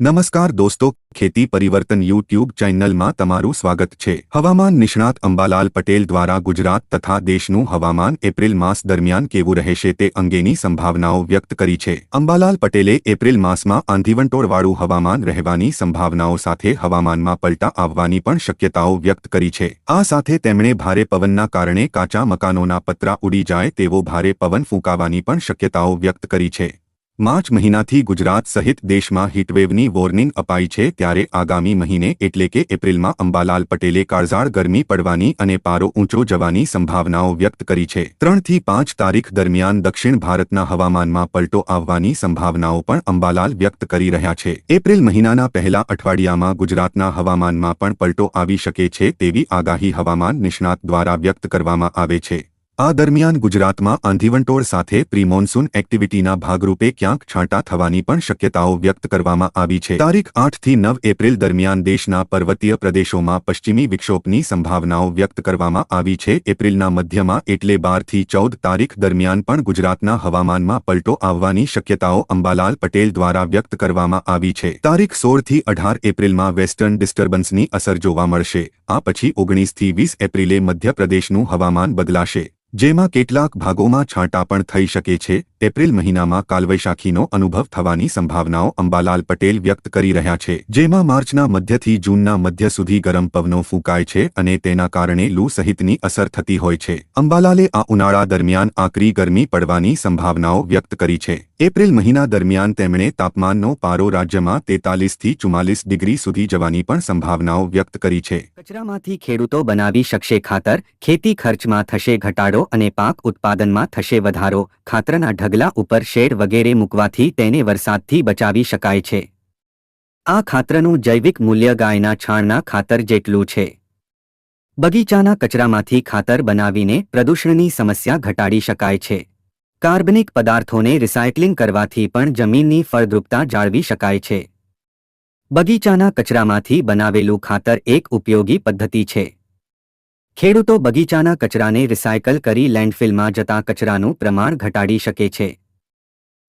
નમસ્કાર દોસ્તો, ખેતી પરિવર્તન યુટ્યુબ ચેનલમાં તમારું સ્વાગત છે. હવામાન નિષ્ણાત અંબાલાલ પટેલ દ્વારા ગુજરાત તથા દેશનું હવામાન એપ્રિલ માસ દરમિયાન કેવું રહેશે તે અંગેની સંભાવનાઓ વ્યક્ત કરી છે. અંબાલાલ પટેલે એપ્રિલ માસમાં આંધીવંટોળવાળું હવામાન રહેવાની સંભાવનાઓ સાથે હવામાનમાં પલટા આવવાની પણ શક્યતાઓ વ્યક્ત કરી છે. આ સાથે તેમણે ભારે પવનના કારણે કાચા મકાનોના પતરા ઉડી જાય તેવો ભારે પવન ફૂંકાવાની પણ શક્યતાઓ વ્યક્ત કરી છે. માર્ચ મહિનાથી ગુજરાત સહિત દેશમાં હીટવેવની વોર્નિંગ અપાઈ છે ત્યારે આગામી મહિને એટલે કે એપ્રિલમાં અંબાલાલ પટેલે કાળઝાળ ગરમી પડવાની અને પારો ઊંચો જવાની સંભાવનાઓ વ્યક્ત કરી છે. ત્રણથી પાંચ તારીખ દરમિયાન દક્ષિણ ભારતના હવામાનમાં પલટો આવવાની સંભાવનાઓ પણ અંબાલાલ વ્યક્ત કરી રહ્યા છે. એપ્રિલ મહિનાના પહેલા અઠવાડિયામાં ગુજરાતના હવામાનમાં પણ પલટો આવી શકે છે તેવી આગાહી હવામાન નિષ્ણાત દ્વારા વ્યક્ત કરવામાં આવે છે. આ દરમિયાન ગુજરાતમાં આંધીવંટોળ સાથે પ્રી મોન્સૂન એક્ટિવિટીના ભાગરૂપે ક્યાંક છાંટા થવાની પણ શક્યતાઓ વ્યક્ત કરવામાં આવી છે. તારીખ આઠથી નવ એપ્રિલ દરમિયાન દેશના પર્વતીય પ્રદેશોમાં પશ્ચિમી વિક્ષોભની સંભાવનાઓ વ્યક્ત કરવામાં આવી છે. એપ્રિલના મધ્યમાં એટલે બારથી ચૌદ તારીખ દરમિયાન પણ ગુજરાતના હવામાનમાં પલટો આવવાની શક્યતાઓ અંબાલાલ પટેલ દ્વારા વ્યક્ત કરવામાં આવી છે. તારીખ સોળથી અઢાર એપ્રિલમાં વેસ્ટર્ન ડિસ્ટર્બન્સની અસર જોવા મળશે. આ પછી ઓગણીસથી વીસ એપ્રિલે મધ્યપ્રદેશનું હવામાન બદલાશે. જેમાં કેટલાક ભાગોમાં છાંટા પણ થઈ શકે છે. એપ્રિલ મહિનામાં કાલવૈશાખીનો અનુભવ થવાની સંભાવનાઓ અંબાલાલ પટેલ વ્યક્ત કરી રહ્યા છે. જેમાં માર્ચના મધ્યથી જૂનના મધ્ય સુધી ગરમ પવનો ફૂંકાય છે અને તેના કારણે લૂ સહિતની અસર થતી હોય છે. અંબાલાલે આ ઉનાળા દરમિયાન આકરી ગરમી પડવાની સંભાવનાઓ વ્યક્ત કરી છે. એપ્રિલ મહિના દરમિયાન તેમણે તાપમાનનો પારો રાજ્યમાં તેતાલીસથી ચુમ્માલીસ ડિગ્રી સુધી જવાની પણ સંભાવનાઓ વ્યક્ત કરી છે. કચરામાંથી ખેડૂતો બનાવી શકશે ખાતર, ખેતી ખર્ચમાં થશે ઘટાડો અને પાક ઉત્પાદનમાં થશે વધારો, ખાતરના ઢગલા ઉપર શેડ વગેરે મૂકવાથી તેને વરસાદથી બચાવી શકાય છે. આ ખાતરનું જૈવિક મૂલ્ય ગાયના છાણના ખાતર જેટલું છે. બગીચાના કચરામાંથી ખાતર બનાવીને પ્રદૂષણની સમસ્યા ઘટાડી શકાય છે. કાર્બનિક પદાર્થોને રિસાયકલિંગ કરવાથી પણ જમીનની ફળદ્રુપતા જાળવી શકાય છે. બગીચાના કચરામાંથી બનાવેલું ખાતર એક ઉપયોગી પદ્ધતિ છે. ખેડૂતો બગીચાના કચરાને રિસાયકલ કરી લેન્ડફિલમાં જતા કચરાનું પ્રમાણ ઘટાડી શકે છે.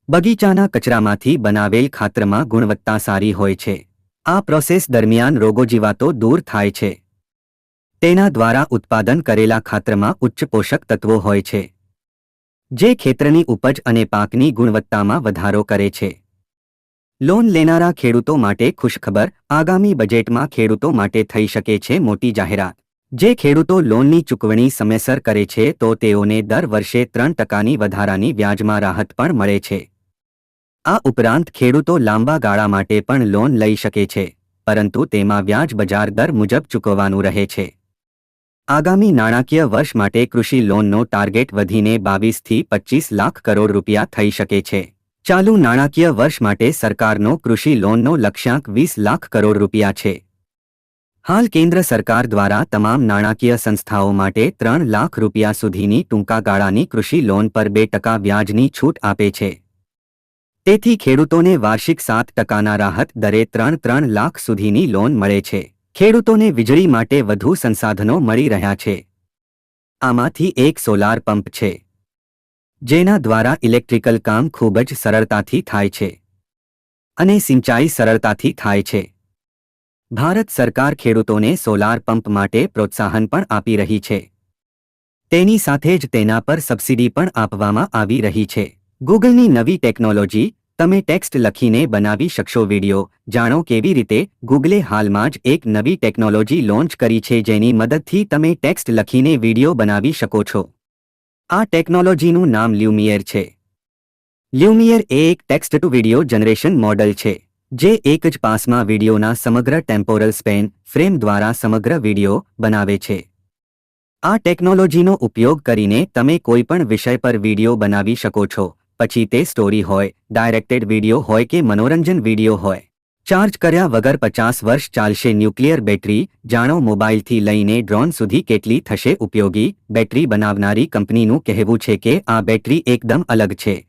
બગીચાના કચરામાંથી બનાવેલ ખાતરમાં ગુણવત્તા સારી હોય છે. આ પ્રોસેસ દરમિયાન રોગોજીવાતો દૂર થાય છે. તેના દ્વારા ઉત્પાદન કરેલા ખાતરમાં ઉચ્ચ પોષક તત્વો હોય છે. જે ખેતરની ઉપજ અને પાકની ગુણવત્તામાં વધારો કરે છે. લોન લેનારા ખેડૂતો માટે ખુશખબર, આગામી બજેટમાં ખેડૂતો માટે થઈ શકે છે મોટી જાહેરાત. જે ખેડૂતો લોનની ચૂકવણી સમયસર કરે છે, તો તેઓને દર વર્ષે ત્રણ ટકાની વધારાની વ્યાજમાં રાહત પણ મળે છે. આ ઉપરાંત ખેડૂતો લાંબા ગાળા માટે પણ લોન લઈ શકે છે, પરંતુ તેમાં વ્યાજ બજાર દર મુજબ ચૂકવવાનું રહે છે. આગામી નાણાકીય વર્ષ માટે કૃષિ લોનનો ટાર્ગેટ વધીને બાવીસથી પચીસ લાખ કરોડ રૂપિયા થઈ શકે છે. ચાલુ નાણાકીય વર્ષ માટે સરકારનો કૃષિ લોનનો લક્ષ્યાંક વીસ લાખ કરોડ રૂપિયા છે. હાલ કેન્દ્ર સરકાર દ્વારા તમામ નાણાકીય સંસ્થાઓ માટે ત્રણ લાખ રૂપિયા સુધીની ટૂંકા ગાળાની કૃષિ લોન પર બે ટકા વ્યાજની છૂટ આપે છે. તેથી ખેડૂતોને વાર્ષિક સાત ટકાના રાહત દરે ત્રણ ત્રણ લાખ સુધીની લોન મળે છે. ખેડૂતોને વીજળી માટે વધુ સંસાધનો મળી રહ્યા છે. આમાંથી એક સોલાર પંપ છે. જેના દ્વારા ઇલેક્ટ્રિકલ કામ ખૂબ જ સરળતાથી થાય છે. અને સિંચાઈ સરળતાથી થાય છે. ભારત સરકાર ખેડૂતોને સોલાર પંપ માટે પ્રોત્સાહન પણ આપી રહી છે. તેની સાથે જ તેના પર સબસિડી પણ આપવામાં આવી રહી છે. ગૂગલની નવી ટેકનોલોજી, તમે ટેક્સ્ટ લખીને બનાવી શકશો વિડિયો, જાણો કેવી રીતે ગૂગલે હાલમાં જ એક નવી ટેકનોલોજી લોન્ચ કરી છે જેની મદદથી તમે ટેક્સ્ટ લખીને વિડિયો બનાવી શકો છો. આ ટેકનોલોજીનું નામ લ્યુમિયર છે. લ્યુમિયર એ એક text to video generation model છે. જે એક જ પાસમાં વિડિયોના સમગ્ર ટેમ્પોરલ સ્પેન ફ્રેમ દ્વારા સમગ્ર વિડિયો બનાવે છે. આ ટેકનોલોજીનો ઉપયોગ કરીને તમે કોઈપણ વિષય પર વિડિયો બનાવી શકો છો. પછી તે સ્ટોરી હોય, ડાયરેક્ટેડ વિડિયો હોય કે મનોરંજન વિડિયો હોય. ચાર્જ કર્યા વગર પચાસ વર્ષ ચાલશે ન્યુક્લિયર બેટરી. જાણો મોબાઈલથી લઈને ડ્રોન સુધી કેટલી થશે ઉપયોગી બેટરી બનાવનારી કંપનીનું કહેવું છે કે આ બેટરી એકદમ અલગ છે.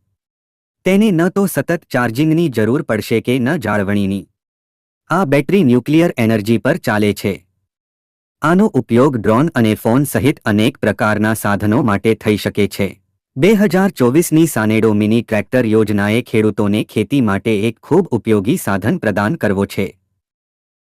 તેને ન તો સતત ચાર્જિંગની જરૂર પડશે કે ન જાળવણીની. આ બેટરી ન્યુક્લિયર એનર્જી પર ચાલે છે. આનો ઉપયોગ ડ્રોન અને ફોન સહિત અનેક પ્રકારના સાધનો માટે થઈ શકે છે. બે હજાર ચોવીસની સાનેડો મિની ટ્રેક્ટર યોજનાએ ખેડૂતોને ખેતી માટે એક ખૂબ ઉપયોગી સાધન પ્રદાન કરવો છે.